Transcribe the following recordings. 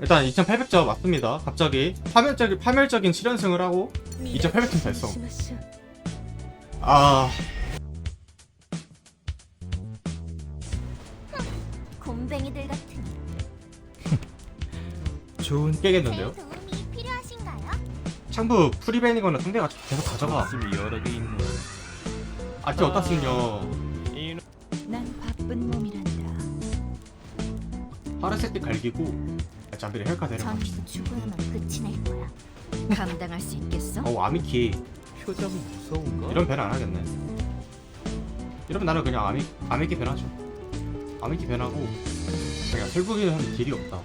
일단 2800점 맞습니다. 갑자기 파멸적인 파멸적인 7연승을 하고 2800점 달성. 아 곰뱅이들 같은 좋은 깨겠는데요? 창부 프리벤이거나 상대가 계속 가져가. 여러 개 있는 아티 어디다 쓰냐? 이난 바쁜 몸이란다. 하르세트 갈기고 잠비를 헬카 내려가. 전 죽어야만 끝이 날 거야. 감당할 수 있겠어? 어 아미키 표정이 무서운가? 이런 배는 안 하겠네. 이러면 나는 그냥 아미 아미키 변하죠. 아미키 변하고 그냥 설국이는 하면 길이 없다.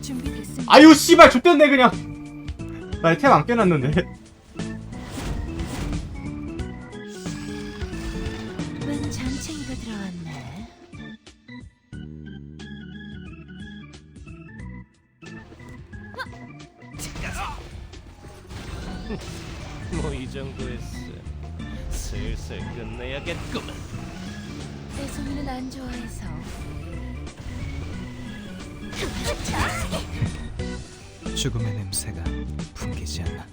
준비됐습니다. 아유 씨발 좆됐네 그냥. 나템안 껴놨는데. 들어왔네. 뭐 이 정도였어. 슬슬 끝내야겠구만. 내 손이는 안 좋아해서. 죽음의 냄새가 풍기지 않아.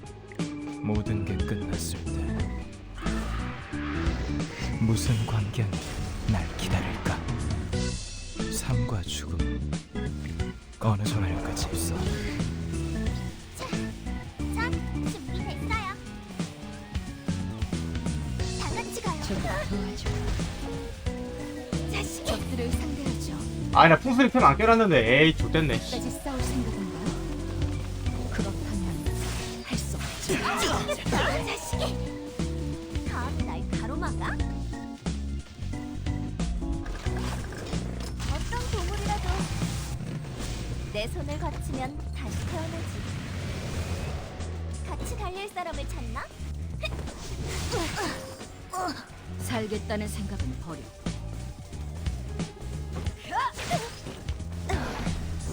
모든 게 끝났을 때 무슨 관계는 날 기다릴까? 삶과 죽음 어느 정도까지 있어. 자, 준비됐어요. 다 같이 가요. 좀 도와줘. 자식이 적들을 상대하죠. 아니 나 풍수리 템안 껴놨는데 에이. 끝까지 싸울 생각인가? 그렇다면 할 수 없지. 자식이 감히 날 가로막아? 내 손을 거치면 다시 태어나지. 같이 달릴 사람을 찾나? 살겠다는 생각은 버려.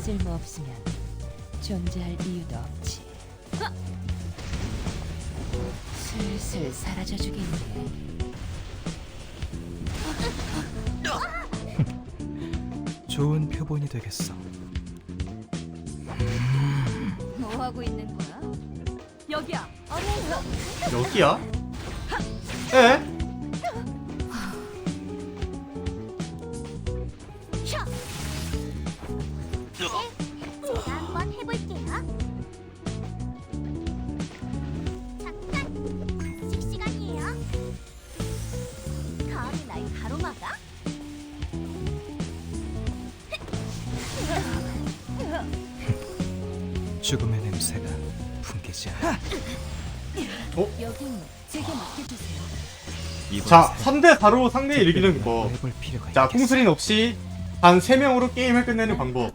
쓸모 없으면 존재할 이유도 없지. 슬슬 사라져 주겠네. 좋은 표본이 되겠어. 뭐 하고 있는 거야? 여기야. 여기야? 에? 죽음의 냄새가 풍기지 않아. 여긴 제게 맡겨주세요. 이번 자 사람 3대 4로 상대 이기는 특별히 거. 해볼 필요가 자 있겠어. 풍수린 없이 한 3명으로 게임을 끝내는 방법.